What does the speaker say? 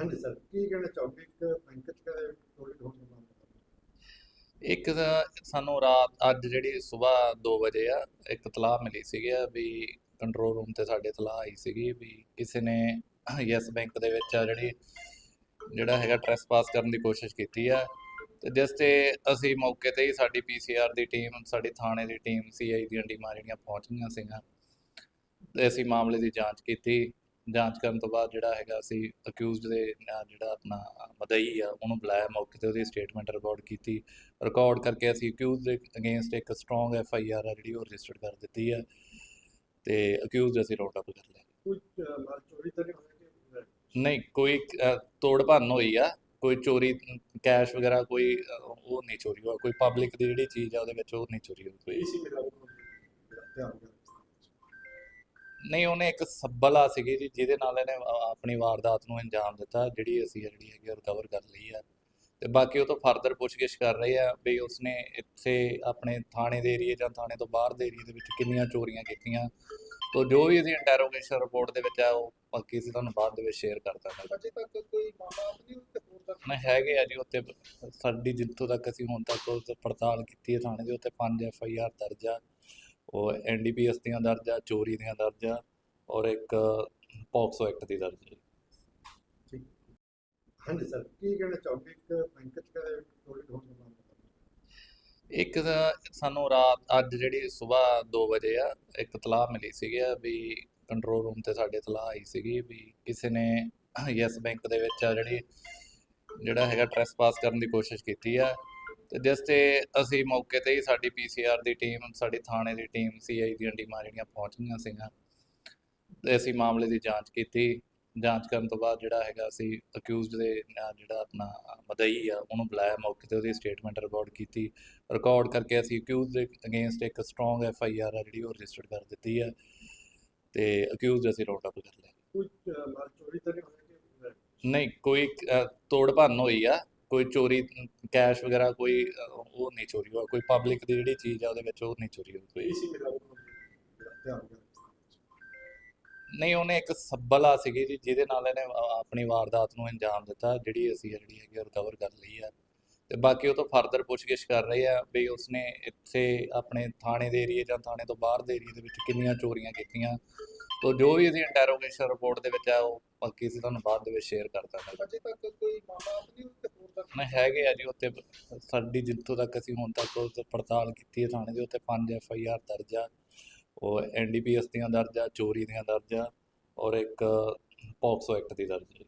ਹਾਂਜੀ ਸਰ, ਕੀ ਕਹਿਣਾ ਚਾਹੋਗੇ? ਇੱਕ ਬੈਂਕ ਚ ਚੋਰੀ ਹੋਣ ਦਾ ਇੱਕ ਤਾਂ ਸਾਨੂੰ ਰਾਤ, ਅੱਜ ਜਿਹੜੀ ਸਵੇਰ 2 ਵਜੇ ਆ, ਇੱਕ ਤਲਾਹ ਮਿਲੀ ਸੀਗੀ ਆ ਵੀ ਕੰਟਰੋਲ ਰੂਮ ਤੇ ਸਾਡੇ ਤਲਾਹ ਆਈ ਸੀਗੀ ਵੀ ਕਿਸੇ ਨੇ ਯੈਸ ਬੈਂਕ ਦੇ ਵਿੱਚ ਆ ਜਿਹੜੀ, ਜਿਹੜਾ ਹੈਗਾ ਟ੍ਰੈਸਪਾਸ ਕਰਨ ਦੀ ਕੋਸ਼ਿਸ਼ ਕੀਤੀ ਆ। ਤੇ ਜਿਸ ਤੇ ਅਸੀਂ ਮੌਕੇ ਤੇ ਹੀ ਸਾਡੀ ਪੀਸੀਆਰ ਦੀ ਟੀਮ ਸਾਡੀ ਥਾਣੇ ਦੀ ਟੀਮ ਸੀਆਈ ਦੀਆਂ ਟੀਮਾਂ ਜਿਹੜੀਆਂ ਪਹੁੰਚ ਗਈਆਂ ਸੀਗੀਆਂ। ਤੇ ਅਸੀਂ ਮਾਮਲੇ ਦੀ ਜਾਂਚ ਕੀਤੀ। ਜਾਂਚ ਕਰਨ ਤੋਂ ਬਾਅਦ ਜਿਹੜਾ ਹੈਗਾ ਅਸੀਂ ਅਕਿਊਜ਼ਡ ਦੇ ਜਿਹੜਾ ਆਪਣਾ ਮਦਈ ਆ ਉਹਨੂੰ ਬੁਲਾਇਆ ਮੌਕੇ ਤੇ ਉਹਦੀ ਸਟੇਟਮੈਂਟ ਰਿਕਾਰਡ ਕੀਤੀ। ਰਿਕਾਰਡ ਕਰਕੇ ਅਸੀਂ ਅਕਿਊਜ਼ ਦੇ ਅਗੇਂਸਟ ਇੱਕ ਸਟਰੋਂਗ ਐਫ ਆਈ ਆਰ ਆ ਜਿਹੜੀ ਉਹ ਰਜਿਸਟਰ ਕਰ ਦਿੱਤੀ ਹੈ ਤੇ ਅਕਿਊਜ਼ ਅਸੀਂ ਰੋਟ ਅਪ ਕਰ ਲਿਆ। ਕੋਈ ਅਹ, ਮਾਲ ਚੋਰੀ ਤਾਂ ਨਹੀਂ ਨਹੀਂ ਕੋਈ ਤੋੜ ਭੰਨ ਹੋਈ ਆ ਕੋਈ ਚੋਰੀ ਕੈਸ਼ ਵਗੈਰਾ ਕੋਈ ਉਹ ਨਹੀਂ ਚੋਰੀ ਹੋਇਆ ਕੋਈ ਪਬਲਿਕ ਦੀ ਜਿਹੜੀ ਚੀਜ਼ ਆ ਉਹਦੇ ਵਿੱਚ ਉਹ ਨਹੀਂ ਚੋਰੀ ਹੋਈ। ਕੋਈ ਨਹੀਂ ਉਹਨੇ ਇੱਕ ਸੱਬਲ ਸੀਗੀ ਜੀ ਜਿਹਦੇ ਨਾਲ ਇਹਨੇ ਆਪਣੀ ਵਾਰਦਾਤ ਨੂੰ ਅੰਜਾਮ ਦਿੱਤਾ ਜਿਹੜੀ ਅਸੀਂ ਜਿਹੜੀ ਹੈਗੀ ਰਿਕਵਰ ਕਰ ਲਈ ਆ। ਤੇ ਬਾਕੀ ਉਹ ਤੋਂ ਫਰਦਰ ਪੁੱਛਗਿੱਛ ਕਰ ਰਹੇ ਆ ਵੀ ਉਸਨੇ ਇੱਥੇ ਆਪਣੇ ਥਾਣੇ ਦੇ ਏਰੀਏ ਜਾਂ ਥਾਣੇ ਤੋਂ ਬਾਹਰ ਦੇ ਏਰੀਏ ਦੇ ਵਿੱਚ ਕਿੰਨੀਆਂ ਚੋਰੀਆਂ ਕੀਤੀਆਂ। ਤੋਂ ਜੋ ਵੀ ਇਹਦੀ ਇੰਟਰੋਗੇਸ਼ਨ ਰਿਪੋਰਟ ਦੇ ਵਿੱਚ ਆ ਉਹ ਬਾਕੀ ਅਸੀਂ ਤੁਹਾਨੂੰ ਬਾਅਦ ਦੇ ਵਿੱਚ ਸ਼ੇਅਰ ਕਰ ਦਾਂਗੇ। ਅਜੇ ਤੱਕ ਕੋਈ ਮਾਮਲਾ ਨਹੀਂ ਉੱਤੇ ਹੋਰ ਦਾ ਨਾ ਹੈਗੇ ਆ ਜੀ ਉੱਤੇ ਸਾਡੀ ਜਿੱਥੋਂ ਤੱਕ ਅਸੀਂ ਹੁਣ ਤੱਕ ਪੜਤਾਲ ਕੀਤੀ ਹੈ ਥਾਣੇ ਦੇ ਉੱਤੇ 5 ਐਫ ਆਈ ਆਰ ਦਰਜ ਆ। ਉਹ ਐਨਡੀਪੀਐਸ ਦੀਆਂ ਦਰਜ ਆ ਚੋਰੀ ਦੀਆਂ ਦਰਜ ਆ ਔਰ ਇੱਕ ਪੌਕਸੋ ਐਕਟ ਦੀ ਦਰਜ ਹੈ। ਹਾਂਜੀ ਸਰ ਕੀ ਕਹਿਣਾ ਚਾਹੋਗੇ? ਇੱਕ ਬੈਂਕ ਚ ਚੋਰੀ ਹੋਣ ਦਾ ਮਾਮਲਾ ਇੱਕ ਸਾਨੂੰ ਰਾਤ ਅੱਜ ਜਿਹੜੀ ਸਵੇਰ 2 ਵਜੇ ਆ ਇੱਕ ਤਲਾਹ ਮਿਲੀ ਸੀਗੀ ਆ ਵੀ ਕੰਟਰੋਲ ਰੂਮ ਤੇ ਸਾਡੇ ਤਲਾਹ ਆਈ ਸੀਗੀ ਵੀ ਕਿਸੇ ਨੇ ਯੈਸ ਬੈਂਕ ਦੇ ਵਿੱਚ ਆ ਜਿਹੜੀ ਜਿਹੜਾ ਹੈਗਾ ਟ੍ਰੈਸਪਾਸ ਕਰਨ ਦੀ ਕੋਸ਼ਿਸ਼ ਕੀਤੀ ਆ ਤੇ ਜਿਸ ਤੇ ਅਸੀਂ ਮੌਕੇ ਤੇ ਹੀ ਸਾਡੀ ਪੀਸੀਆਰ ਦੀ ਟੀਮ ਸਾਡੀ ਥਾਣੇ ਦੀ ਟੀਮ ਸੀਆਈ ਦੀਆਂ ਟੀਮਾਂ ਜਿਹੜੀਆਂ ਪਹੁੰਚ ਗਈਆਂ ਸੀਗੀਆਂ ਤੇ ਅਸੀਂ ਮਾਮਲੇ ਦੀ ਜਾਂਚ ਕੀਤੀ। ਜਾਂਚ ਕਰਨ ਤੋਂ ਬਾਅਦ ਜਿਹੜਾ ਹੈਗਾ ਅਸੀਂ ਅਕਿਊਜ਼ਡ ਦੇ ਨਾਲ ਜਿਹੜਾ ਆਪਣਾ ਮਦਈ ਆ ਉਹਨੂੰ ਬੁਲਾਇਆ ਮੌਕੇ ਤੇ ਉਹਦੀ ਸਟੇਟਮੈਂਟ ਰਿਕਾਰਡ ਕੀਤੀ। ਰਿਕਾਰਡ ਕਰਕੇ ਅਸੀਂ ਅਕਿਊਜ਼ ਦੇ ਅਗੇਂਸਟ ਇੱਕ ਸਟਰੋਂਗ ਐਫ ਆਈ ਆਰ ਆ ਜਿਹੜੀ ਉਹ ਰਜਿਸਟਰ ਕਰ ਦਿੱਤੀ ਹੈ ਤੇ ਅਕਿਊਜ਼ ਅਸੀਂ ਰੋਟ ਅਪ ਕਰ ਲਿਆ। ਕੋਈ ਮਾਲ ਚੋਰੀ ਤਾਂ ਨਹੀਂ ਕੋਈ ਤੋੜ ਭੰਨ ਹੋਈ ਆ ਕੋਈ ਚੋਰੀ ਕੈਸ਼ ਵਗੈਰਾ ਕੋਈ ਉਹ ਨਹੀਂ ਚੋਰੀ ਹੋਇਆ ਕੋਈ ਪਬਲਿਕ ਦੀ ਜਿਹੜੀ ਚੀਜ਼ ਆ ਉਹਦੇ ਵਿੱਚ ਉਹ ਨਹੀਂ ਚੋਰੀ ਹੋਈ। ਕੋਈ ਨਹੀਂ ਉਹਨੇ ਇੱਕ ਸੱਬਲ ਸੀਗੀ ਜੀ ਜਿਹਦੇ ਨਾਲ ਇਹਨੇ ਆਪਣੀ ਵਾਰਦਾਤ ਨੂੰ ਅੰਜਾਮ ਦਿੱਤਾ ਜਿਹੜੀ ਅਸੀਂ ਜਿਹੜੀ ਹੈਗੀ ਰਿਕਵਰ ਕਰ ਲਈ ਆ। ਤੇ ਬਾਕੀ ਉਹ ਤੋਂ ਫਰਦਰ ਪੁੱਛਗਿੱਛ ਕਰ ਰਹੇ ਆ ਵੀ ਉਸਨੇ ਇੱਥੇ ਆਪਣੇ ਥਾਣੇ ਦੇ ਏਰੀਏ ਜਾਂ ਥਾਣੇ ਤੋਂ ਬਾਹਰ ਦੇ ਏਰੀਏ ਦੇ ਵਿੱਚ ਕਿੰਨੀਆਂ ਚੋਰੀਆਂ ਕੀਤੀਆਂ। ਤੋਂ ਜੋ ਵੀ ਇਹਦੀ ਇੰਟਰੋਗੇਸ਼ਨ ਰਿਪੋਰਟ ਦੇ ਵਿੱਚ ਆ ਉਹ ਬਾਕੀ ਅਸੀਂ ਤੁਹਾਨੂੰ ਬਾਅਦ ਦੇ ਵਿੱਚ ਸ਼ੇਅਰ ਕਰ ਦਾਂਗੇ। ਅਜੇ ਤੱਕ ਕੋਈ ਮਾਮਲਾ ਨਹੀਂ ਉੱਤੇ ਹੈਗੇ ਆ ਜੀ ਉੱਤੇ ਸਾਡੀ ਜਿੱਥੋਂ ਤੱਕ ਅਸੀਂ ਹੁਣ ਤੱਕ ਉਹ ਪੜਤਾਲ ਕੀਤੀ ਹੈ ਥਾਣੇ ਦੇ ਉੱਤੇ 5 ਐਫ ਆਈ ਆਰ ਦਰਜ ਆ। ਉਹ ਐਨਡੀਪੀਐਸ ਦੀਆਂ ਦਰਜ ਆ, ਚੋਰੀ ਦੀਆਂ ਦਰਜ ਆ, ਔਰ ਇੱਕ ਪੌਕਸੋ ਐਕਟ ਦੀ ਦਰਜ ਹੈ